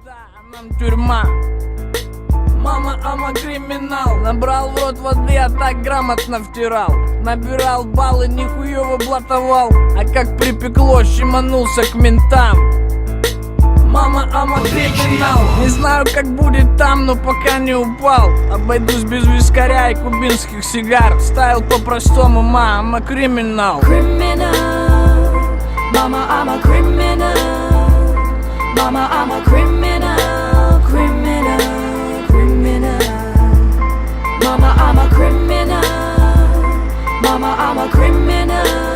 пизда, а нам тюрьма. Мама, ама криминал Набрал в рот воды, а так грамотно втирал. Набирал баллы, нихуево блатовал А как припекло, щеманулся к ментам. Мама, ама криминал. Не знаю, как будет там, но пока не упал. Обойдусь без вискаря и кубинских сигар. Стайл по-простому, мама, криминал. Mama, I'm a criminal. Mama, I'm a criminal, Mama, I'm a criminal.